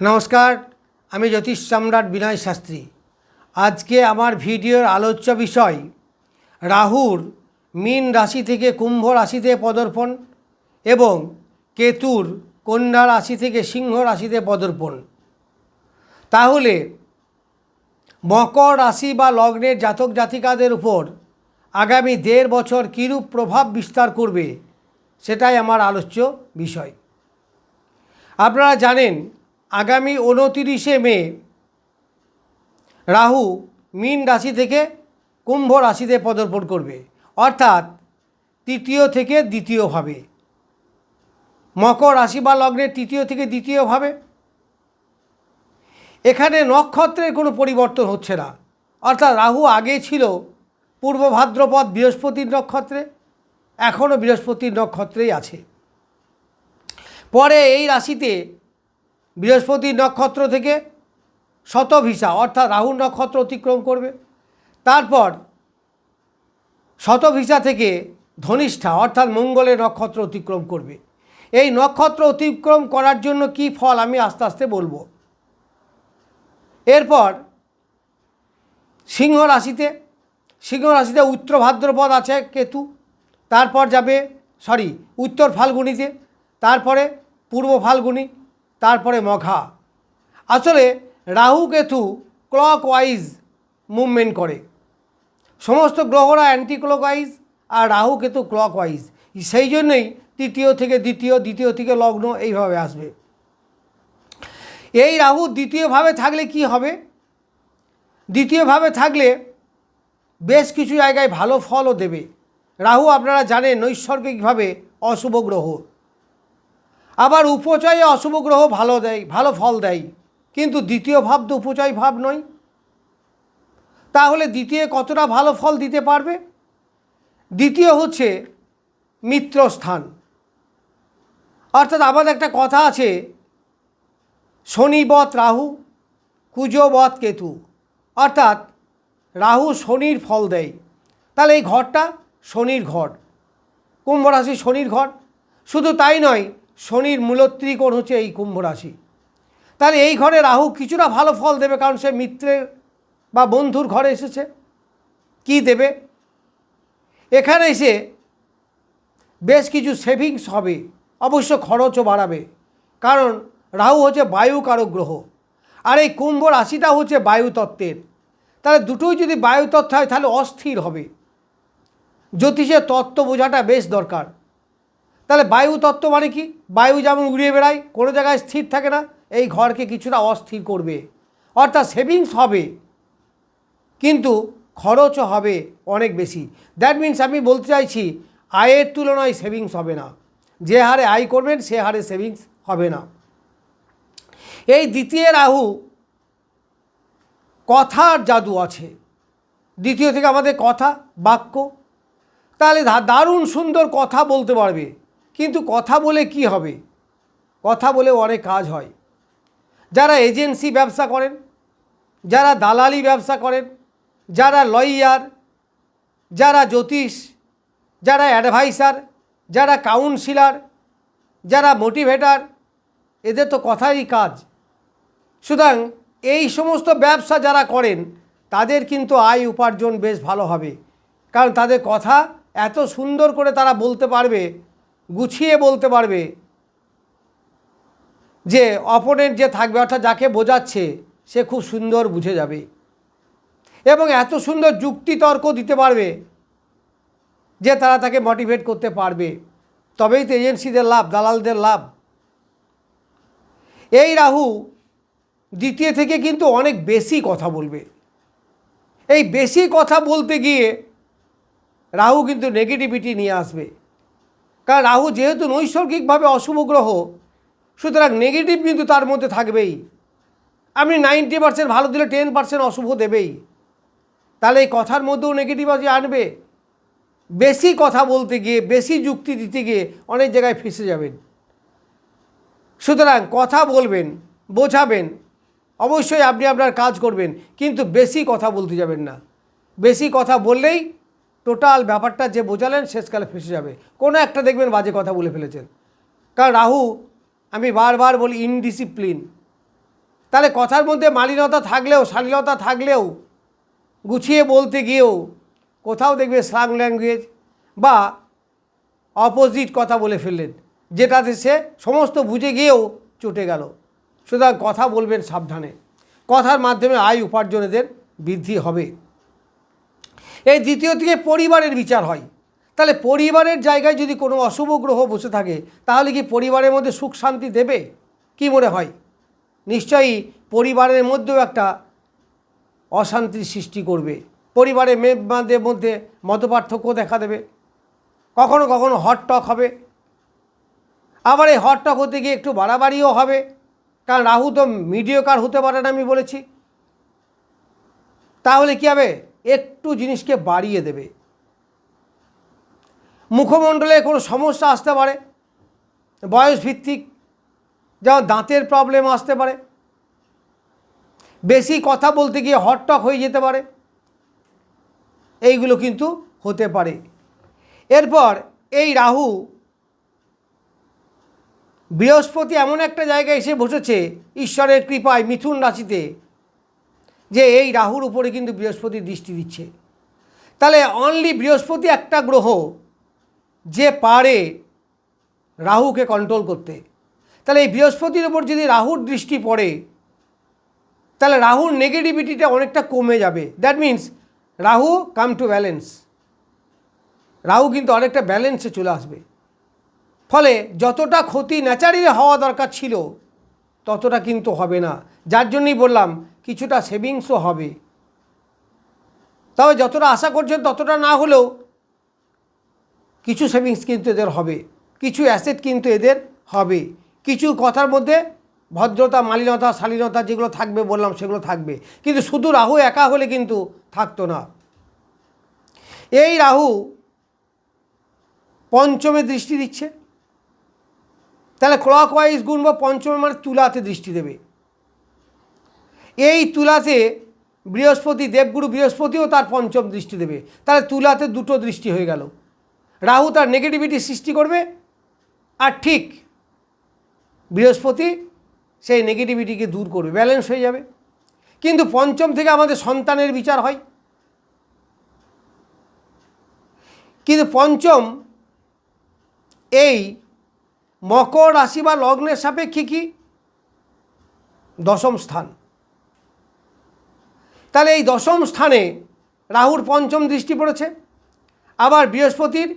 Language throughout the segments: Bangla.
নমস্কার, আমি জ্যোতিষ সম্রাট বিনয় শাস্ত্রী। আজকে আমার ভিডিওর আলোচ্য বিষয়, রাহুর মীন রাশি থেকে কুম্ভ রাশিতে পদার্পণ এবং কেতুর কন্যা রাশি থেকে সিংহ রাশিতে পদার্পণ। তাহলে, মকর রাশি বা লগ্নের জাতক জাতিকাদের উপর আগামী দেড় বছর কীরূপ প্রভাব বিস্তার করবে, সেটাই আমার আলোচ্য বিষয়। আপনারা জানেন আগামী উনতিরিশে মে, রাহু মীন রাশি থেকে কুম্ভ রাশিতে পদর্পণ করবে। অর্থাৎ তৃতীয় থেকে দ্বিতীয়ভাবে মকর রাশি বা লগ্নের তৃতীয় থেকে দ্বিতীয়ভাবে এখানে নক্ষত্রের কোনো পরিবর্তন হচ্ছে না। অর্থাৎ রাহু আগে ছিল পূর্ব ভাদ্রপদ বৃহস্পতির নক্ষত্রে এখনও বৃহস্পতির নক্ষত্রেই আছে। পরে এই রাশিতে বৃহস্পতি নক্ষত্র থেকে শতভিসা অর্থাৎ রাহু নক্ষত্র অতিক্রম করবে। তারপর শতভিসা থেকে ধনিষ্ঠা, অর্থাৎ মঙ্গলের নক্ষত্র অতিক্রম করবে। এই নক্ষত্র অতিক্রম করার জন্য কি ফল আমি আস্তে আস্তে বলব। এরপর সিংহ রাশিতে সিংহ রাশিতে উত্তর ভাদ্রপদ আছে কেতু, তারপর যাবে, সরি, উত্তর ফাল্গুনিতে, তারপরে পূর্ব ফাল্গুনি তারপরে মঘা। আসলে Rahu Ketu clockwise movement করে। সমস্ত গ্রহরা অ্যান্টি ক্লক ওয়াইজ আর রাহু কেতু ক্লক ওয়াইজ সেই জন্যই তৃতীয় থেকে দ্বিতীয় দ্বিতীয় থেকে লগ্ন এইভাবে আসবে। এই রাহু দ্বিতীয়ভাবে থাকলে কি হবে? দ্বিতীয়ভাবে থাকলে বেশ কিছু জায়গায় ভালো ফলও দেবে। রাহু আপনারা জানেন নৈসর্গিকভাবে অশুভ গ্রহ। আবার উপচয়ে অশুভ গ্রহ ভালো দেয়, ভালো ফল দেয়। কিন্তু দ্বিতীয় ভাব তো উপচয় ভাব নয়। তাহলে দ্বিতীয় কতটা ভালো ফল দিতে পারবে? দ্বিতীয় হচ্ছে মিত্রস্থান অর্থাৎ আমাদের একটা কথা আছে শনিবত রাহু কুজবত কেতু। অর্থাৎ রাহু শনির ফল দেয়। তাহলে এই ঘরটা শনির ঘর। কুম্ভ রাশি শনির ঘর। শুধু তাই নয় শনির মূলত্রিকোণ হচ্ছে এই কুম্ভ রাশি। তাহলে এই ঘরে রাহু কিছুটা ভালো ফল দেবে কারণ সে মিত্রের বা বন্ধুর ঘরে এসেছে। কি দেবে? এখানে এসে বেশ কিছু সেভিংস হবে, অবশ্য খরচও বাড়াবে। কারণ রাহু হচ্ছে বায়ু কারক গ্রহ, আর এই কুম্ভ রাশিটা হচ্ছে বায়ুতত্ত্বের। তাহলে দুটোই যদি বায়ুতত্ত্ব হয়, তাহলে অস্থির হবে। জ্যোতিষের তত্ত্ব বোঝাটা বেশ দরকার। তাহলে বায়ু তত্ত্ব মানে কি? বায়ু যেমন উড়িয়ে বেড়ায়, কোনো জায়গায় স্থির থাকে না, এই ঘরকে কিছুটা অস্থির করবে। অর্থাৎ সেভিংস হবে, কিন্তু খরচও হবে অনেক বেশি। দ্যাট মিন্স আমি বলতে চাইছি, আয়ের তুলনায় সেভিংস হবে না। যে হারে আয় করবেন, সে হারে সেভিংস হবে না। এই দ্বিতীয় রাহু কথার জাদু আছে। দ্বিতীয় থেকে আমাদের কথা, বাক্য। তাহলে দারুণ সুন্দর কথা বলতে পারবে। কিন্তু কথা বলে কি হবে? কথা বলে অনেক কাজ হয়। যারা এজেন্সি ব্যবসা করেন, যারা দালালি ব্যবসা করেন, যারা লয়ার, যারা জ্যোতিষ, যারা অ্যাডভাইসার, যারা কাউন্সিলার, যারা মোটিভেটার, এদের তো কথাই কাজ। সুতরাং এই সমস্ত ব্যবসা যারা করেন, তাদের কিন্তু আয় উপার্জন বেশ ভালো হবে। কারণ তাদের কথা এত সুন্দর করে তারা বলতে পারবে গুছিয়ে বলতে পারবে যে অপোনেন্ট যে থাকবে, অর্থাৎ যাকে বোঝাচ্ছে, সে খুব সুন্দর বুঝে যাবে এবং এত সুন্দর যুক্তি তর্ক দিতে পারবে যে তারা তাকে মোটিভেট করতে পারবে। তবেই তো এজেন্সিদের লাভ, দালালদের লাভ। এই রাহু দ্বিতীয় থেকে কিন্তু অনেক বেশি কথা বলবে। এই বেশি কথা বলতে গিয়ে রাহু কিন্তু নেগেটিভিটি নিয়ে আসবে। কারণ রাহু যেহেতু নৈসর্গিকভাবে অশুভ গ্রহ, সুতরাং নেগেটিভ কিন্তু তার মধ্যে থাকবেই। আপনি নাইনটি পার্সেন্ট ভালো দিলে টেন পার্সেন্ট অশুভ দেবেই। তাহলে এই কথার মধ্যেও নেগেটিভিটি আনবে। বেশি কথা বলতে গিয়ে, বেশি যুক্তি দিতে গিয়ে অনেক জায়গায় ফেসে যাবেন। সুতরাং কথা বলবেন, বোঝাবেন, অবশ্যই আপনি আপনার কাজ করবেন, কিন্তু বেশি কথা বলতে যাবেন না। বেশি কথা বললেই টোটাল ব্যাপারটা যে বোঝালেন শেষকালে ফেসে যাবে। কোনো একটা দেখবেন বাজে কথা বলে ফেলেছেন। কারণ রাহু, আমি বারবার বলি ইনডিসিপ্লিন তাহলে কথার মধ্যে মালিনতা থাকলেও, শালীনতা থাকলেও, গুছিয়ে বলতে গিয়েও কোথাও দেখবে স্লাং ল্যাঙ্গুয়েজ বা অপোজিট কথা বলে ফেললেন, যেটাতে সে সমস্ত বুঝে গিয়েও চটে গেল। সুতরাং কথা বলবেন সাবধানে। কথার মাধ্যমে আয় উপার্জনেদের বৃদ্ধি হবে। এই দ্বিতীয় থেকে পরিবারের বিচার হয়। তাহলে পরিবারের জায়গায় যদি কোনো অশুভ গ্রহ বসে থাকে, তাহলে কি পরিবারের মধ্যে সুখ শান্তি দেবে? কি মনে হয়? নিশ্চয়ই পরিবারের মধ্যেও একটা অশান্তির সৃষ্টি করবে। পরিবারে মেয়েদের মধ্যে মতপার্থক্য দেখা দেবে। কখনো কখনো হট টক হবে। আবার এই হট টক হতে গিয়ে একটু বাড়াবাড়িও হবে। কারণ রাহু তো মিডিয়কার হতে পারে না আমি বলেছি। তাহলে কী হবে? একটু জিনিসকে বাড়িয়ে দেবে। মুখমণ্ডলে কোনো সমস্যা আসতে পারে, বয়স ভিত্তিক যেমন দাঁতের প্রবলেম আসতে পারে। বেশি কথা বলতে গিয়ে হটটক হয়ে যেতে পারে। এইগুলো কিন্তু হতে পারে। এরপর এই রাহু বৃহস্পতি এমন একটা জায়গায় এসে বসেছে, ঈশ্বরের কৃপায় মিথুন রাশিতে। যে এই রাহুর উপরে কিন্তু বৃহস্পতি দৃষ্টি দিচ্ছে। তাহলে অনলি বৃহস্পতি একটা গ্রহ যে পারে রাহুকে কন্ট্রোল করতে। তাহলে এই বৃহস্পতির উপর যদি রাহুর দৃষ্টি পড়ে, তাহলে রাহুর নেগেটিভিটিটা অনেকটা কমে যাবে। That means Rahu come to balance Rahu কিন্তু অনেকটা ব্যালেন্সে চলে আসবে। ফলে যতটা ক্ষতি ন্যাচারালি হওয়া দরকার ছিল, ততটা কিন্তু হবে না। যার জন্যই বললাম কিছুটা সেভিংসও হবে। তবে যতটা আশা করছেন ততটা না হলেও কিছু সেভিংস কিন্তু এদের হবে, কিছু অ্যাসেট কিন্তু এদের হবে। কিছু কথার মধ্যে ভদ্রতা, মালিনতা, শালীনতা যেগুলো থাকবে বললাম সেগুলো থাকবে। কিন্তু শুধু রাহু একা হলে কিন্তু থাকতো না। এই রাহু পঞ্চমে দৃষ্টি দিচ্ছে। তাহলে ক্লক ওয়াইজ গুণ বা পঞ্চমে মানে তুলাতে দৃষ্টি দেবে। এই তুলাতে বৃহস্পতি, দেবগুরু বৃহস্পতিও তার পঞ্চম দৃষ্টি দেবে। তাহলে তুলাতে দুটো দৃষ্টি হয়ে গেল। রাহু তার নেগেটিভিটি সৃষ্টি করবে আর ঠিক বৃহস্পতি সেই নেগেটিভিটিকে দূর করবে ব্যালেন্স হয়ে যাবে। কিন্তু পঞ্চম থেকে আমাদের সন্তানের বিচার হয়। কিন্তু পঞ্চম এই মকর রাশি বা লগ্নের সাপেক্ষে কি? দশম স্থান। তাহলে এই দশম স্থানে রাহুর পঞ্চম দৃষ্টি পড়েছে, আবার বৃহস্পতির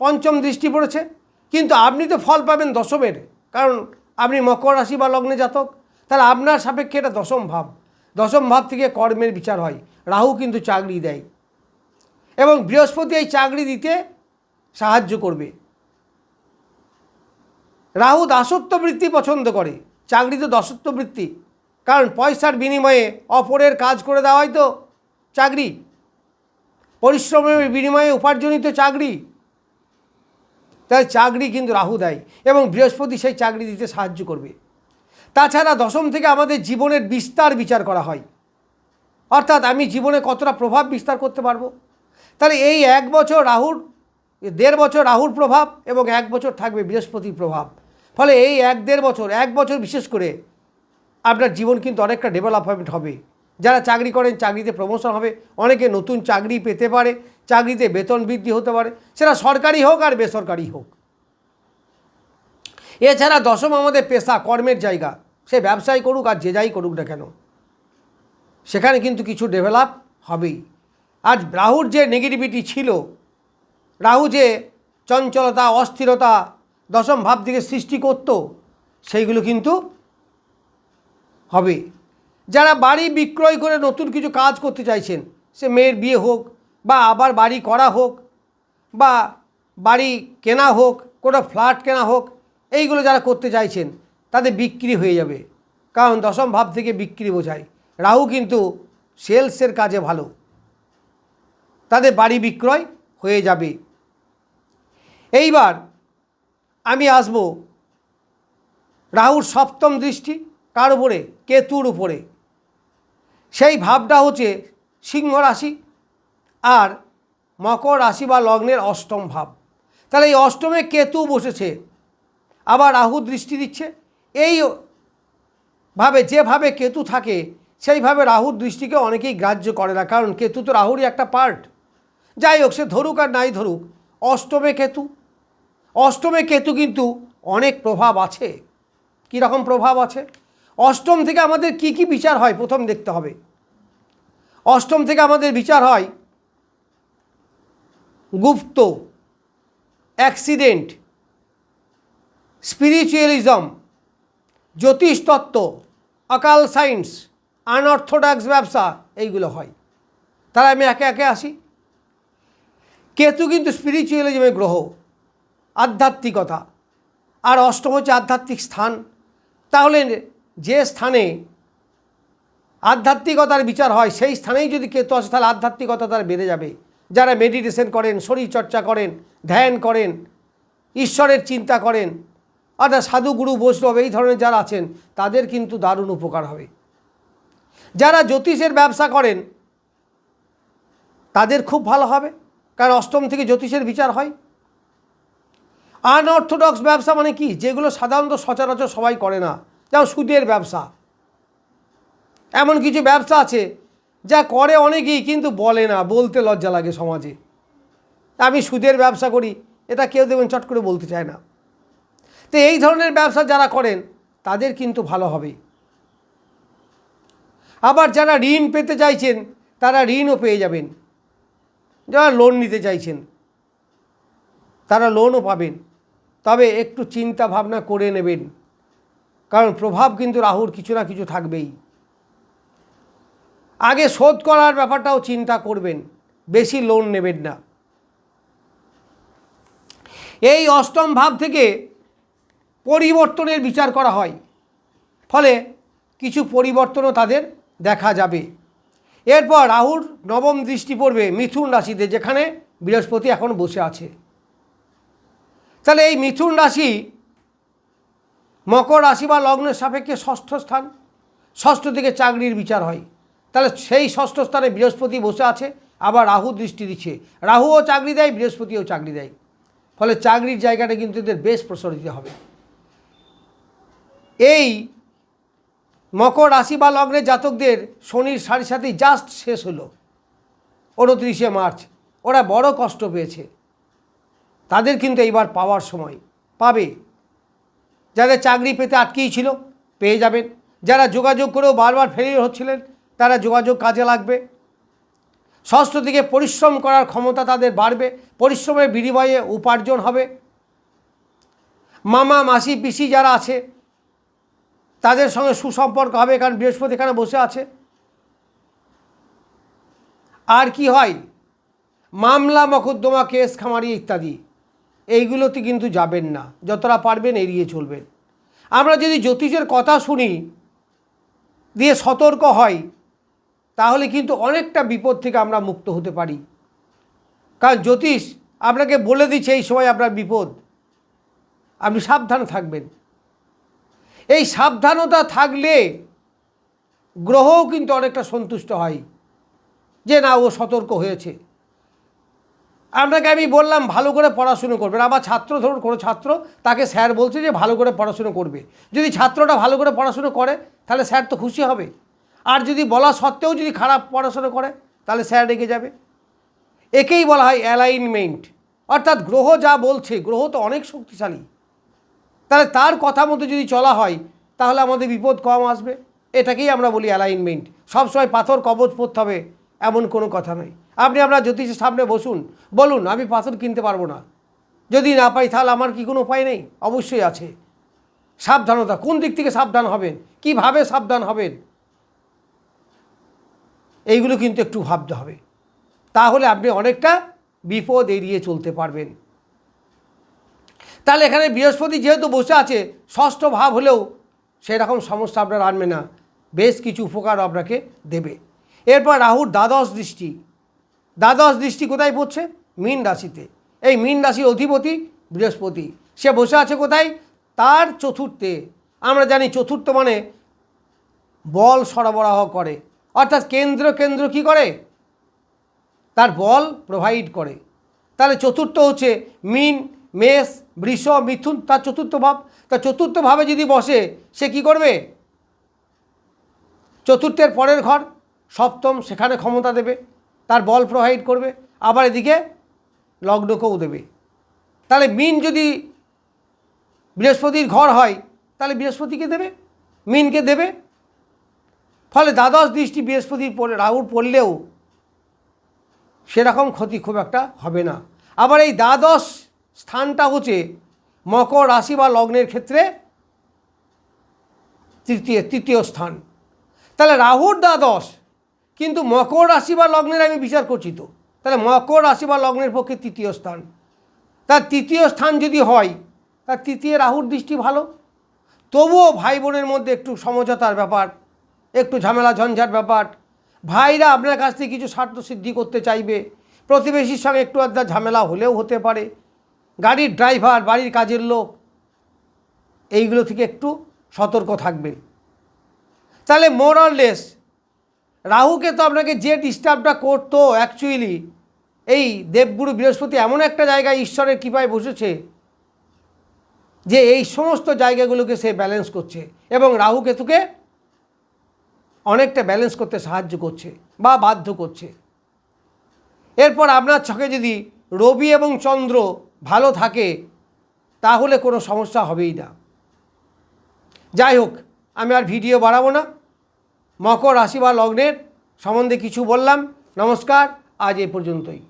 পঞ্চম দৃষ্টি পড়েছে। কিন্তু আপনি তো ফল পাবেন দশমের, কারণ আপনি মকর রাশি বা লগ্নে জাতক, তাহলে আপনার সাপেক্ষে এটা দশম ভাব। দশম ভাব থেকে কর্মের বিচার হয়, রাহু কিন্তু চাকরি দেয়। এবং বৃহস্পতি এই চাকরি দিতে সাহায্য করবে। রাহু দাসত্ব বৃত্তি পছন্দ করে, চাকরি তো দাসত্ব বৃত্তি। কারণ পয়সার বিনিময়ে অপরের কাজ করে দেওয়াই তো চাকরি। পরিশ্রমের বিনিময়ে উপার্জনিত চাকরি। তাই চাকরি কিন্তু রাহু দেয় এবং বৃহস্পতি সেই চাকরি দিতে সাহায্য করবে। তাছাড়া দশম থেকে আমাদের জীবনের বিস্তার বিচার করা হয়। অর্থাৎ আমি জীবনে কতটা প্রভাব বিস্তার করতে পারব? তাহলে এই এক বছর রাহুর, দেড় বছর রাহুর প্রভাব এবং এক বছর থাকবে বৃহস্পতির প্রভাব। ফলে এই এক দেড় বছর, এক বছর বিশেষ করে আপনার জীবন কিন্তু অনেকটা ডেভেলপমেন্ট হবে। যারা চাকরি করেন, চাকরিতে প্রমোশন হবে, অনেকে নতুন চাকরি পেতে পারে, চাকরিতে বেতন বৃদ্ধি হতে পারে। সেটা সরকারি হোক আর বেসরকারি হোক। এছাড়া দশম আমাদের পেশা, কর্মের জায়গা। সে ব্যবসায় করুক আর যে যাই করুক না কেন, সেখানে কিন্তু কিছু ডেভেলপ হবেই। আজ রাহুর যে নেগেটিভিটি ছিল, রাহু যে চঞ্চলতা, অস্থিরতা, দশম ভাব থেকে সৃষ্টি করত, সেইগুলো কিন্তু হবে। যারা বাড়ি বিক্রয় করে নতুন কিছু কাজ করতে চাইছেন, সে মেয়ের বিয়ে হোক বা আবার বাড়ি করা হোক বা বাড়ি কেনা হোক, কোনো ফ্ল্যাট কেনা হোক, এইগুলো যারা করতে চাইছেন, তাদের বিক্রি হয়ে যাবে। কারণ দশম ভাব থেকে বিক্রি বোঝায়। রাহু কিন্তু সেলসের কাজে ভালো। তাদের বাড়ি বিক্রয় হয়ে যাবে। এইবার আমি আসব রাহুর সপ্তম দৃষ্টি। কার উপরে? কেতুর উপরে। সেই ভাবটা হচ্ছে সিংহ রাশি আর মকর রাশি বা লগ্নের অষ্টম ভাব। তাহলে এই অষ্টমে কেতু বসেছে, আবার রাহু দৃষ্টি দিচ্ছে। এই ভাবে যেভাবে কেতু থাকে সেইভাবে রাহুর দৃষ্টিকে অনেকেই গ্রাহ্য করে না, কারণ কেতু তো রাহুরই একটা পার্ট যাই হোক, সে ধরুক আর নাই ধরুক, অষ্টমে কেতু। অষ্টমে কেতু কিন্তু অনেক প্রভাব আছে। কী রকম প্রভাব আছে? অষ্টম থেকে আমাদের কি কি বিচার হয়? প্রথম দেখতে হবে। অষ্টম থেকে আমাদের বিচার হয় গুপ্ত, অ্যাক্সিডেন্ট, স্পিরিচুয়ালিজম জ্যোতিষতত্ত্ব অকাল সায়েন্স আনঅর্থোডক্স ব্যবসা, এইগুলো হয়। তাহলে আমি একে একে আসি। কেতু কিন্তু স্পিরিচুয়ালিজমের গ্রহ, আধ্যাত্মিকতা। আর অষ্টম হচ্ছে আধ্যাত্মিক স্থান। তাহলে যে স্থানে আধ্যাত্মিকতার বিচার হয়, সেই স্থানেই যদি কেতু আসে, তাহলে আধ্যাত্মিকতা তার বেড়ে যাবে। যারা মেডিটেশন করেন শরীরচর্চা করেন, ধ্যান করেন, ঈশ্বরের চিন্তা করেন, অর্থাৎ সাধুগুরু বৈষ্ণব এই ধরনের যারা আছেন, তাদের কিন্তু দারুণ উপকার হবে। যারা জ্যোতিষের ব্যবসা করেন, তাদের খুব ভালো হবে, কারণ অষ্টম থেকে জ্যোতিষের বিচার হয়। আনঅর্থোডক্স ব্যবসা মানে কি? যেগুলো সাধারণত সচরাচর সবাই করে না। যেমন সুদের ব্যবসা। এমন কিছু ব্যবসা আছে, যা করে অনেকেই কিন্তু বলে না, বলতে লজ্জা লাগে সমাজে। আমি সুদের ব্যবসা করি, এটা কেউ দেখবেন চট করে বলতে চায় না। তো এই ধরনের ব্যবসা যারা করেন, তাদের কিন্তু ভালো হবে। আবার যারা ঋণ পেতে চাইছেন, তারা ঋণও পেয়ে যাবেন। যারা লোন নিতে চাইছেন, তারা লোনও পাবেন। তবে একটু চিন্তা ভাবনা করে নেবেন। কারণ প্রভাব কিন্তু রাহুর কিছু না কিছু থাকবেই। আগে শোধ করার ব্যাপারটাও চিন্তা করবেন, বেশি লোন নেবেন না। এই অষ্টম ভাব থেকে পরিবর্তনের বিচার করা হয়, ফলে কিছু পরিবর্তনও তাদের দেখা যাবে। এরপর রাহুর নবম দৃষ্টি পড়বে মিথুন রাশিতে, যেখানে বৃহস্পতি এখন বসে আছে। তাহলে এই মিথুন রাশি মকর রাশি বা লগ্নের সাপেক্ষে ষষ্ঠ স্থান। ষষ্ঠ দিকে চাকরির বিচার হয়। তাহলে সেই ষষ্ঠ স্থানে বৃহস্পতি বসে আছে, আবার রাহু দৃষ্টি দিচ্ছে। রাহুও চাকরি দেয়, বৃহস্পতিও চাকরি দেয়। ফলে চাকরির জায়গাটা কিন্তু এদের বেশ প্রসারিত হবে। এই মকর রাশি বা লগ্নের জাতকদের শনির সাড়ে সাথেই জাস্ট শেষ হলো। উনত্রিশে মার্চ, ওরা বড় কষ্ট পেয়েছে। তাদের কিন্তু এইবার পাওয়ার সময়। পাবে। যাদের চাকরি পেতে আটকেই ছিল, পেয়ে যাবেন। যারা যোগাযোগ করেও বারবার ফেলিয়ে হচ্ছিলেন, তারা যোগাযোগ কাজে লাগবে। ষষ্ঠ দিকে পরিশ্রম করার ক্ষমতা তাদের বাড়বে, পরিশ্রমের বিনিময়ে উপার্জন হবে। মামা, মাসি, পিসি যারা আছে, তাদের সঙ্গে সুসম্পর্ক হবে, কারণ বৃহস্পতি এখানে বসে আছে। আর কি হয়? মামলা, মকদ্দমা, কেস, খামারি ইত্যাদি। এইগুলোতে কিন্তু যাবেন না। যতটা পারবেন এড়িয়ে চলবেন। আমরা যদি জ্যোতিষের কথা শুনি, দিয়ে সতর্ক হয় তাহলে কিন্তু অনেকটা বিপদ থেকে আমরা মুক্ত হতে পারি। কারণ জ্যোতিষ, আপনাকে বলে দিচ্ছে এই সময় আপনার বিপদ। আপনি সাবধান থাকবেন। এই সাবধানতা থাকলে গ্রহও কিন্তু অনেকটা সন্তুষ্ট হয়। যে না, ও সতর্ক হয়েছে। আপনাকে আমি বললাম, ভালো করে পড়াশুনো করবেন আবার ছাত্র ধরুন, কোনো ছাত্র তাকে স্যার বলছে যে, ভালো করে পড়াশুনো করবে। যদি ছাত্রটা ভালো করে পড়াশুনো করে, তাহলে স্যার তো খুশি হবে। আর যদি বলা সত্ত্বেও যদি খারাপ পড়াশুনো করে, তাহলে স্যার রেগে যাবে। একেই বলা হয় অ্যালাইনমেন্ট। অর্থাৎ গ্রহ যা বলছে, গ্রহ তো অনেক শক্তিশালী। তাহলে তার কথা মতো যদি চলা হয়, তাহলে আমাদের বিপদ কম আসবে। এটাকেই আমরা বলি অ্যালাইনমেন্ট। সবসময় পাথর কবচ পড়তে হবে, এমন কোনো কথা নয়। আপনি আপনার জ্যোতিষের সামনে বসুন, বলুন, আমি পাথর কিনতে পারব না। যদি না পাই তাহলে আমার কি কোনো উপায় নেই? অবশ্যই আছে। সাবধানতা, কোন দিক থেকে সাবধান হবেন? কীভাবে সাবধান হবেন? এইগুলো কিন্তু একটু ভাবতে হবে। তাহলে আপনি অনেকটা বিপদ এড়িয়ে চলতে পারবেন। তাহলে এখানে বৃহস্পতি যেহেতু বসে আছে, ষষ্ঠ ভাব হলেও সেরকম সমস্যা আপনার আনবে না। বেশ কিছু উপকার আপনাকে দেবে। এরপর রাহুর দ্বাদশ দৃষ্টি। দ্বাদশ দৃষ্টি কোথায় পড়ছে? মীন রাশিতে। এই মীন রাশির অধিপতি বৃহস্পতি। সে বসে আছে কোথায়? তার চতুর্থে। আমরা জানি চতুর্থ মানে বল সরবরাহ করে। অর্থাৎ কেন্দ্র কেন্দ্র কি করে? তার বল প্রোভাইড করে। তাহলে চতুর্থ হচ্ছে মিন, মেষ, বৃষ, মিথুন, তার চতুর্থ ভাব। তার চতুর্থ ভাবে যদি বসে, সে কি করবে? চতুর্থের পরের ঘর, সপ্তম, সেখানে ক্ষমতা দেবে। তার বল প্রোভাইড করবে, আবার এদিকে লগ্নকেও দেবে। তাহলে মিন যদি বৃহস্পতির ঘর হয়, তাহলে বৃহস্পতিকে দেবে, মিনকে দেবে। ফলে দ্বাদশ দৃষ্টি বৃহস্পতির পড়ে, রাহুর পড়লেও সেরকম ক্ষতি খুব একটা হবে না। আবার এই দ্বাদশ স্থানটা হচ্ছে মকর রাশি বা লগ্নের ক্ষেত্রে তৃতীয় তৃতীয় স্থান। তাহলে রাহুর দ্বাদশ কিন্তু মকর রাশি বা লগ্নের আমি বিচার করছি তো। তাহলে মকর রাশি বা লগ্নের পক্ষে তৃতীয় স্থান। তার তৃতীয় স্থান যদি হয় তার তৃতীয় রাহুর দৃষ্টি ভালো। তবুও ভাই বোনের মধ্যে একটু সমঝোতার ব্যাপার, একটু ঝামেলা ঝঞ্ঝাট ব্যাপার। ভাইরা আপনার কাছ থেকে কিছু স্বার্থ সিদ্ধি করতে চাইবে। প্রতিবেশীর সঙ্গে একটু আধা ঝামেলা হলেও হতে পারে। গাড়ির ড্রাইভার, বাড়ির কাজের লোক, এইগুলো থেকে একটু সতর্ক থাকবেন। তাহলে মোরলেস রাহুকে তো আপনাকে যে ডিস্টার্বটা করতো অ্যাকচুয়ালি এই দেবগুরু বৃহস্পতি এমন একটা জায়গায় ঈশ্বরের কৃপায় বসেছে যে এই সমস্ত জায়গাগুলোকে সে ব্যালেন্স করছে এবং রাহু কেতুকে অনেকটা ব্যালেন্স করতে সাহায্য করছে বা বাধ্য করছে। এরপর আপনার ছকে যদি রবি এবং চন্দ্র ভালো থাকে, তাহলে কোনো সমস্যা হবেই না। যাই হোক, আমি আর ভিডিও বাড়াবো না। মকর রাশি বা লগ্নের সম্বন্ধে কিছু বললাম। নমস্কার আজ এ পর্যন্তই।